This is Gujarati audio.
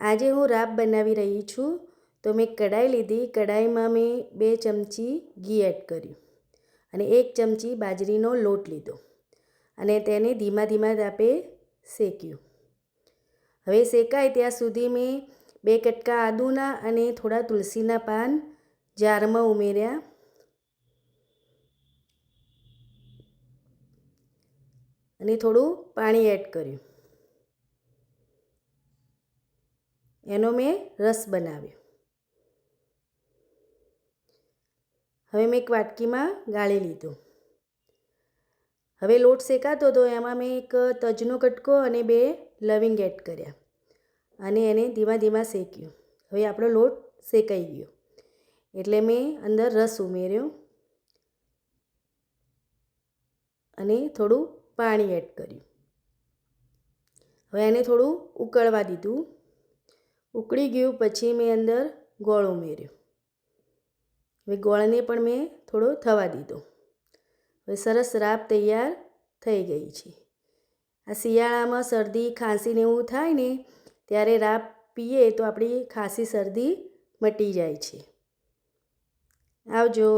આજે હું રાબ બનાવી રહી છું, તો મેં કઢાઈ લીધી. કઢાઈમાં મેં બે ચમચી ઘી એડ કર્યું અને એક ચમચી બાજરીનો લોટ લીધો અને તેને ધીમા ધીમા તાપે શેક્યું. હવે શેકાય ત્યાં સુધી મેં બે કટકા આદુના અને થોડા તુલસીના પાન જારમાં ઉમેર્યા. અને થોડું પાણી એડ કર્યું. એનો મેં રસ બનાવ્યો. હવે મેં એક વાટકીમાં ગાળી લીધો. હવે લોટ શેકાતો હતો એમાં મેં એક તજનો કટકો અને બે લવિંગ એડ કર્યા અને એને ધીમા ધીમા શેક્યું. હવે આપણો લોટ શેકાઈ ગયો. એટલે મેં અંદર રસ ઉમેર્યો અને થોડું પાણી એડ કર્યું. હવે એને થોડું ઉકળવા દીધું. ઉકળી ગયું પછી મેં અંદર ગોળ ઉમેર્યો. હવે ગોળને પણ મેં થોડો થવા દીધો. હવે સરસ રાબ તૈયાર થઈ ગઈ છે. આ શિયાળામાં શરદી ખાંસીને એવું થાય ને ત્યારે રાબ પીએ તો આપણી ખાંસી, શરદી મટી જાય છે. આવજો.